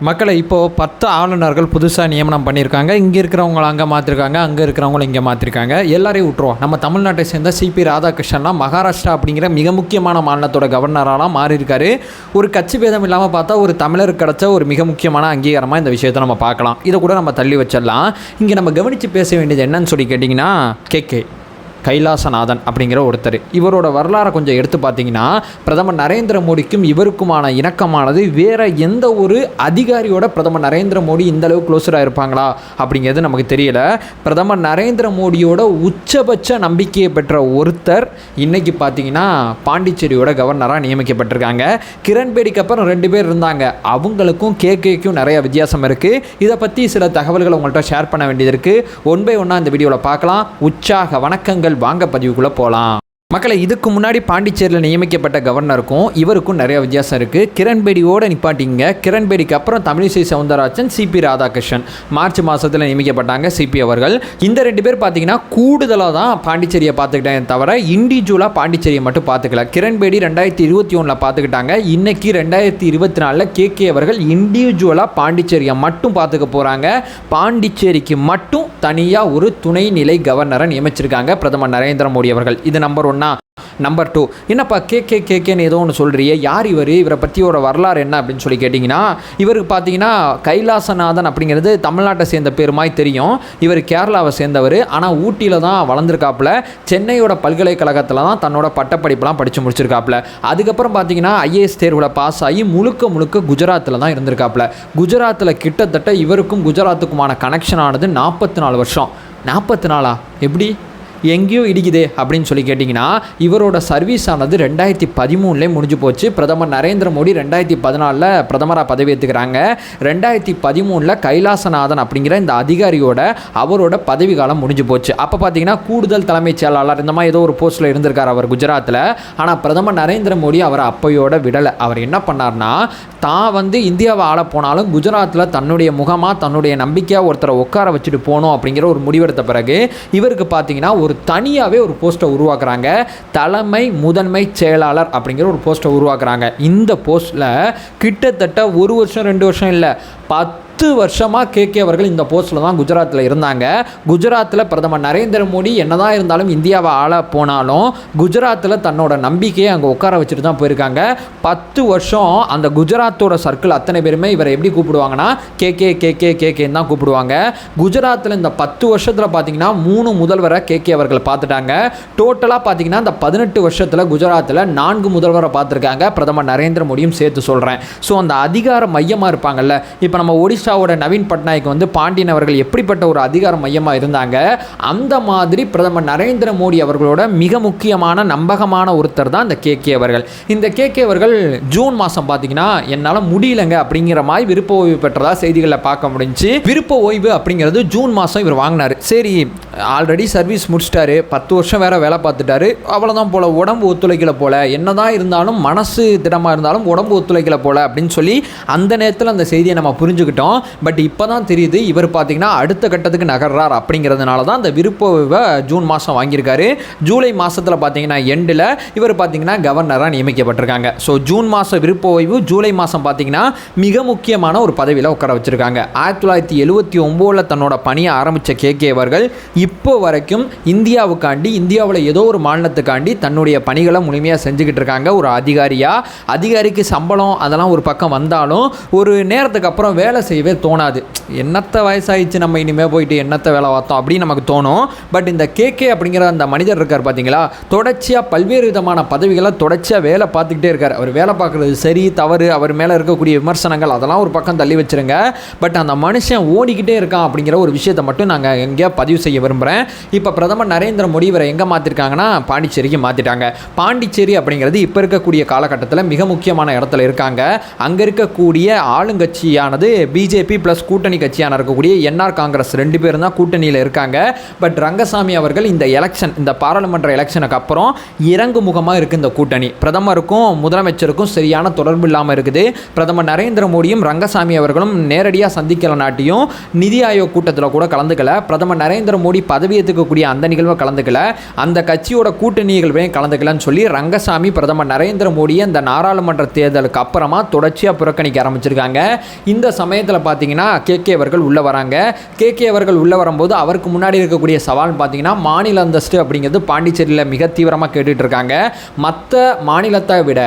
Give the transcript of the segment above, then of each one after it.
மக்களை இப்போது பத்து ஆளுநர்கள் புதுசாக நியமனம் பண்ணியிருக்காங்க. இங்கே இருக்கிறவங்கள அங்கே மாற்றிருக்காங்க அங்கே இருக்கிறவங்கள இங்கே மாற்றிருக்காங்க எல்லாரையும் விட்ருவோம் நம்ம தமிழ்நாட்டை சேர்ந்த சிபி ராதாகிருஷ்ணன்லாம் மகாராஷ்டிரா அப்படிங்கிற மிக முக்கியமான மாநிலத்தோட கவர்னராலாம் மாறியிருக்காரு. ஒரு கட்சி பேதம் இல்லாமல் பார்த்தா ஒரு தமிழர் கிடச்ச ஒரு மிக முக்கியமான அங்கீகாரமாக இந்த விஷயத்தை நம்ம பார்க்கலாம். இதை கூட நம்ம தள்ளி வச்சிடலாம். இங்கே நம்ம கவனித்து பேச வேண்டியது என்னன்னு சொல்லி கேட்டிங்கன்னா கேகே கைலாசநாதன் அப்படிங்கிற ஒருத்தர். இவரோட வரலாறை கொஞ்சம் எடுத்து பார்த்தீங்கன்னா பிரதமர் நரேந்திர மோடிக்கும் இவருக்குமான இணக்கமானது வேற எந்த ஒரு அதிகாரியோட பிரதமர் நரேந்திர மோடி இந்த அளவு க்ளோஸராக இருப்பாங்களா அப்படிங்கிறது நமக்கு தெரியல. பிரதமர் நரேந்திர மோடியோட உச்சபட்ச நம்பிக்கையை பெற்ற ஒருத்தர் இன்னைக்கு பார்த்தீங்கன்னா பாண்டிச்சேரியோட கவர்னராக நியமிக்கப்பட்டிருக்காங்க. கிரண்பேடிக்கு அப்புறம் ரெண்டு பேர் இருந்தாங்க. அவங்களுக்கும் கேகேக்கும் நிறைய வித்தியாசம் இருக்குது இதை பற்றி சில தகவல்களை உங்கள்கிட்ட ஷேர் பண்ண வேண்டியது இருக்குது ஒன் பை ஒன்னாக இந்த வீடியோவில் பார்க்கலாம். உற்சாக வணக்கங்கள். வாங்க பதிவுக்குள்ளே போகலாம் மக்களை இதுக்கு முன்னாடி பாண்டிச்சேரியில் நியமிக்கப்பட்ட கவர்னருக்கும் இவருக்கும் நிறைய வித்தியாசம் இருக்குது கிரண்பேடியோட நிப்பாட்டிங்க. கிரண்பேடிக்கு அப்புறம் தமிழிசை சவுந்தரராஜன் சிபி ராதாகிருஷ்ணன். மார்ச் மாதத்தில் நியமிக்கப்பட்டாங்க சிபி அவர்கள். இந்த ரெண்டு பேர் பார்த்தீங்கன்னா கூடுதலாக தான் பாண்டிச்சேரியை பார்த்துக்கிட்டேன் தவிர இண்டிவிஜுவலாக பாண்டிச்சேரியை மட்டும் பார்த்துக்கல. கிரண்பேடி ரெண்டாயிரத்தி இருபத்தி ஒன்றில் பார்த்துக்கிட்டாங்க. இன்னைக்கு ரெண்டாயிரத்தி இருபத்தி நாலில் கேகே அவர்கள் இண்டிவிஜுவலாக பாண்டிச்சேரியை மட்டும் பார்த்துக்க போகிறாங்க பாண்டிச்சேரிக்கு மட்டும் தனியாக ஒரு துணைநிலை கவர்னரை நியமிச்சிருக்காங்க பிரதமர் நரேந்திர மோடி அவர்கள். இது நம்பர் ஒன் நம்பர் டூ என்னப்பா கே கே கே கேன்னு ஏதோ ஒன்று சொல்கிறியே யார் இவர்? இவரை பற்றியோட வரலாறு என்ன அப்படின்னு சொல்லி கேட்டிங்கன்னா இவருக்கு பார்த்தீங்கன்னா கைலாசநாதன் அப்படிங்கிறது தமிழ்நாட்டை சேர்ந்த பேருமாய் தெரியும். இவர் கேரளாவை சேர்ந்தவர். ஆனால் ஊட்டியில் தான் வளர்ந்துருக்காப்புல. சென்னையோட பல்கலைக்கழகத்தில் தான் தன்னோட பட்டப்படிப்பெல்லாம் படித்து முடிச்சிருக்காப்புல. அதுக்கப்புறம் பார்த்தீங்கன்னா ஐஏஎஸ் தேர்வில் பாஸ் ஆகி முழுக்க முழுக்க குஜராத்தில் தான் இருந்திருக்காப்புல. குஜராத்தில் கிட்டத்தட்ட இவருக்கும் குஜராத்துக்குமான கனெக்ஷன் ஆனது நாற்பத்தி நாலு வருஷம். நாற்பத்தி நாலா? எப்படி? எங்கேயோ இடிக்குதே அப்படின்னு சொல்லி கேட்டிங்கன்னா இவரோட சர்வீஸ் ஆனது ரெண்டாயிரத்தி பதிமூணுலேயே முடிஞ்சு போச்சு. பிரதமர் நரேந்திர மோடி ரெண்டாயிரத்தி பதினாலில் பிரதமராக பதவியேற்றுக்கிறாங்க ரெண்டாயிரத்தி பதிமூணில் கைலாசநாதன் அப்படிங்கிற இந்த அதிகாரியோட அவரோட பதவி காலம் முடிஞ்சு போச்சு. அப்போ பார்த்தீங்கன்னா கூடுதல் தலைமைச் செயலாளர் இந்த மாதிரி ஏதோ ஒரு போஸ்ட்டில் இருந்திருக்கார் அவர் குஜராத்தில் ஆனால் பிரதமர் நரேந்திர மோடி அவரை அப்பையோட விடலை. அவர் என்ன பண்ணார்னா தான் வந்து இந்தியாவை ஆள போனாலும் குஜராத்தில் தன்னுடைய முகமாக தன்னுடைய நம்பிக்கையாக ஒருத்தரை உட்கார வச்சுட்டு போகணும் அப்படிங்கிற ஒரு முடிவெடுத்த பிறகு இவருக்கு பார்த்தீங்கன்னா ஒரு தனியாகவே ஒரு போஸ்ட்டை உருவாக்குறாங்க. தலைமை முதன்மை செயலாளர் அப்படிங்கிற ஒரு போஸ்ட்டை உருவாக்குறாங்க. இந்த போஸ்ட்டில் கிட்டத்தட்ட ஒரு வருஷம் ரெண்டு வருஷம் இல்லை பத்து பத்து வருஷமாக கேகே அவர்கள் இந்த போஸ்ட்டில் தான் குஜராத்தில் இருந்தாங்க. குஜராத்தில் பிரதமர் நரேந்திர மோடி என்னதான் இருந்தாலும் இந்தியாவை ஆள போனாலும் குஜராத்தில் தன்னோட நம்பிக்கையை அங்கே உட்கார வச்சுட்டு தான் போயிருக்காங்க. பத்து வருஷம் அந்த குஜராத்தோட சர்க்கிள் அத்தனை பேருமே இவரை எப்படி கூப்பிடுவாங்கன்னா கே கே கே கே கேகேன்னு தான் கூப்பிடுவாங்க. குஜராத்தில் இந்த பத்து வருஷத்தில் பார்த்தீங்கன்னா மூணு முதல்வரை கே கே அவர்கள் பார்த்துட்டாங்க. டோட்டலாக பார்த்தீங்கன்னா இந்த பதினெட்டு வருஷத்தில் குஜராத்தில் நான்கு முதல்வரை பார்த்துருக்காங்க. பிரதமர் நரேந்திர மோடியும் சேர்த்து சொல்கிறேன் ஸோ அந்த அதிகார மையமாக இருப்பாங்கல்ல இப்போ நம்ம ஒடிஷாவோட நவீன் பட்நாயக் வந்து பாண்டியன் அவர்கள் எப்படிப்பட்ட ஒரு அதிகார மையமாக இருந்தாங்க? அந்த மாதிரி பிரதமர் நரேந்திர மோடி அவர்களோட மிக முக்கியமான நம்பகமான ஒருத்தர் தான் இந்த கேகே அவர்கள். இந்த கேகே அவர்கள் ஜூன் மாதம் பார்த்தீங்கன்னா என்னால் முடியலங்க அப்படிங்கிற மாதிரி விருப்ப ஓய்வு பெற்றதாக செய்திகளில் பார்க்க முடிஞ்சு விருப்ப ஓய்வு அப்படிங்கிறது ஜூன் மாதம் இவர் வாங்கினார். சரி ஆல்ரெடி சர்வீஸ் முடிச்சிட்டாரு. பத்து வருஷம் வேற வேலை பார்த்துட்டாரு. அவ்வளோதான் போல் உடம்பு ஒத்துழைக்கல என்ன என்னதான் இருந்தாலும் மனசு திடமாக இருந்தாலும் உடம்பு ஒத்துழைக்கல போல் அப்படின்னு சொல்லி அந்த நேரத்தில் அந்த செய்தியை நம்ம புரிஞ்சுக்கிட்டோம். பட் இப்போ தான் தெரியுது இவர் பார்த்திங்கன்னா அடுத்த கட்டத்துக்கு நகர்றார் அப்படிங்கிறதுனால தான் அந்த விருப்ப ஜூன் மாதம் வாங்கியிருக்காரு. ஜூலை மாதத்தில் பார்த்தீங்கன்னா எண்டில் இவர் பார்த்தீங்கன்னா கவர்னராக நியமிக்கப்பட்டிருக்காங்க. ஸோ ஜூன் மாதம் விருப்ப ஓய்வு ஜூலை மாதம் பார்த்தீங்கன்னா மிக முக்கியமான ஒரு பதவியில் உட்கார வச்சிருக்காங்க. ஆயிரத்தி தொள்ளாயிரத்தி எழுபத்தி ஒம்போதில் தன்னோட பணியை ஆரம்பித்த கேகே அவர்கள் இப்போ வரைக்கும் இந்தியாவுக்காண்டி இந்தியாவில் ஏதோ ஒரு மாநிலத்துக்காண்டி தன்னுடைய பணிகளை முழுமையாக செஞ்சுக்கிட்டு இருக்காங்க. ஒரு அதிகாரியாக அதிகாரிக்கு சம்பளம் அதெல்லாம் ஒரு பக்கம் வந்தாலும் ஒரு நேரத்துக்கு அப்புறம் வேலை செய்யவே தோணாது. என்னத்த வயசாயிடுச்சு நம்ம இனிமேல் போயிட்டு என்னத்த வேலை பார்த்தோம் அப்படின்னு நமக்கு தோணும். பட் இந்த கேகே அப்படிங்கிற அந்த மனிதர் இருக்கார் பார்த்தீங்களா தொடர்ச்சியாக பல்வேறு விதமான பதவிகளை தொடர்ச்சியாக வேலை பார்த்துக்கிட்டே இருக்கார். அவர் வேலை பார்க்குறது சரி தவறு அவர் மேலே இருக்கக்கூடிய விமர்சனங்கள் அதெல்லாம் ஒரு பக்கம் தள்ளி வச்சிருங்க. பட் அந்த மனுஷன் ஓடிக்கிட்டே இருக்கான் அப்படிங்கிற ஒரு விஷயத்தை மட்டும் நாங்கள் எங்கேயா பதிவு செய்ய விரும்புகிறேன் இப்போ பிரதமர் நரேந்திர மோடி இவரை எங்கே மாற்றிருக்காங்கன்னா பாண்டிச்சேரிக்கு மாற்றிட்டாங்க பாண்டிச்சேரி அப்படிங்கிறது இப்போ இருக்கக்கூடிய காலகட்டத்தில் மிக முக்கியமான இடத்துல இருக்காங்க. அங்கே இருக்கக்கூடிய ஆளுங்கட்சியானது பிஜேபி ப்ளஸ் கூட்டணி கட்சியான இருக்கக்கூடிய என்ஆர் காங்கிரஸ் ரெண்டு பேரும் தான் கூட்டணியில் இருக்காங்க. பட் ரங்கசாமி அவர்கள் இந்த எலெக்ஷன் இந்த பாராளுமன்ற எலெக்ஷனுக்கு அப்புறம் இறங்கு முகமாக இருக்குது இந்த கூட்டணி. பிரதமருக்கும் முதலமைச்சருக்கும் சரியான தொடர்பு இல்லாமல் இருக்குது. பிரதமர் நரேந்திர மோடியும் ரங்கசாமி அவர்களும் நேரடியாக சந்திக்கல நாட்டியும் நிதி ஆயோக் கூட்டத்தில் கூட கலந்துக்கல. பிரதமர் நரேந்திர மோடி பதவி ஏற்றுக்கக்கூடிய அந்த நிகழ்வை கலந்துக்கல. அந்த கட்சியோட கூட்டணி நிகழ்வையும் கலந்துக்கலன்னு சொல்லி ரங்கசாமி பிரதமர் நரேந்திர மோடியை இந்த நாடாளுமன்ற தேர்தலுக்கு அப்புறமா தொடர்ச்சியாக புறக்கணிக்க ஆரம்பிச்சிருக்காங்க. இந்த சமயத்தில் பார்த்தீங்கன்னா கேகே அவர்கள் உள்ளே வராங்க. கேகே அவர்கள் உள்ளே வரும்போது அவருக்கு முன்னாடி இருக்கக்கூடிய சவால்னு பார்த்தீங்கன்னா மாநில அந்தஸ்து அப்படிங்கிறது பாண்டிச்சேரியில் மிக தீவிரமாக கேட்டுட்டு இருக்காங்க. மற்ற மாநிலத்தை விட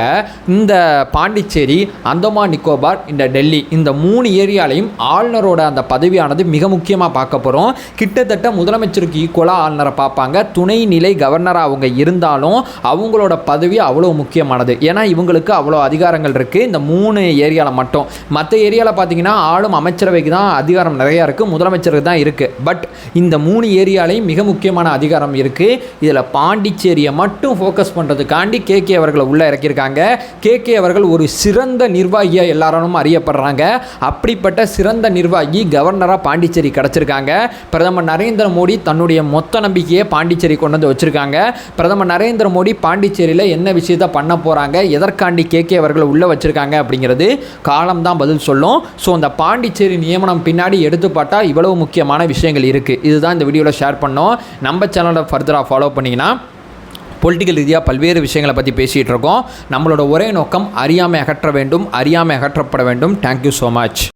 இந்த பாண்டிச்சேரி அந்தமான் நிக்கோபார் இந்த டெல்லி இந்த மூணு ஏரியாலையும் ஆளுநரோட அந்த பதவியானது மிக முக்கியமாக பார்க்க போகிறோம் கிட்டத்தட்ட முதலமைச்சருக்கு ஈக்குவலாக ஆளுநரை பார்ப்பாங்க. துணைநிலை கவர்னராக அவங்க இருந்தாலும் அவங்களோட பதவி அவ்வளோ முக்கியமானது. ஏன்னா இவங்களுக்கு அவ்வளோ அதிகாரங்கள் இருக்குது இந்த மூணு ஏரியாவில் மட்டும். மற்ற ஏரியாவில் பார்த்தீங்கன்னா ஆளும் அமைச்சரவைக்கு தான் அதிகாரம் நிறையா இருக்குது முதலமைச்சருக்கு தான் இருக்குது பட் இந்த மூணு ஏரியாலையும் மிக முக்கியமான அதிகாரம் இருக்குது இதில் பாண்டிச்சேரியை மட்டும் ஃபோக்கஸ் பண்ணுறதுக்காண்டி கேகே அவர்களை உள்ளே இறக்கியிருக்காங்க. கேகே அவர்கள் ஒரு சிறந்த நிர்வாகியாக எல்லாரும் அறியப்படுறாங்க. அப்படிப்பட்ட சிறந்த நிர்வாகி கவர்னராக பாண்டிச்சேரி கிடச்சிருக்காங்க. பிரதமர் நரேந்திர மோடி தன்னுடைய மொத்த நம்பிக்கையை பாண்டிச்சேரி கொண்டு வந்து வச்சுருக்காங்க. பிரதமர் நரேந்திர மோடி பாண்டிச்சேரியில் என்ன விஷயத்த பண்ண போகிறாங்க எதற்காண்டி கே கே அவர்களை உள்ளே வச்சுருக்காங்க அப்படிங்கிறது காலம் தான் பதில் சொல்லும். ஸோ அந்த பாண்டிச்சேரி நியமனம் பின்னாடி எடுத்து பார்த்தா இவ்வளவு முக்கியமான விஷயங்கள் இருக்குது இதுதான் இந்த வீடியோவில் ஷேர் பண்ணோம். நம்ம சேனலை ஃபர்தராக ஃபாலோ பண்ணிங்கன்னா பொலிட்டிக்கல் ரீதியாக பல்வேறு விஷயங்களை பற்றி பேசிகிட்டு இருக்கோம். நம்மளோட ஒரே நோக்கம் அறியாமை அகற்ற வேண்டும் அறியாமை அகற்றப்பட வேண்டும். Thank you so much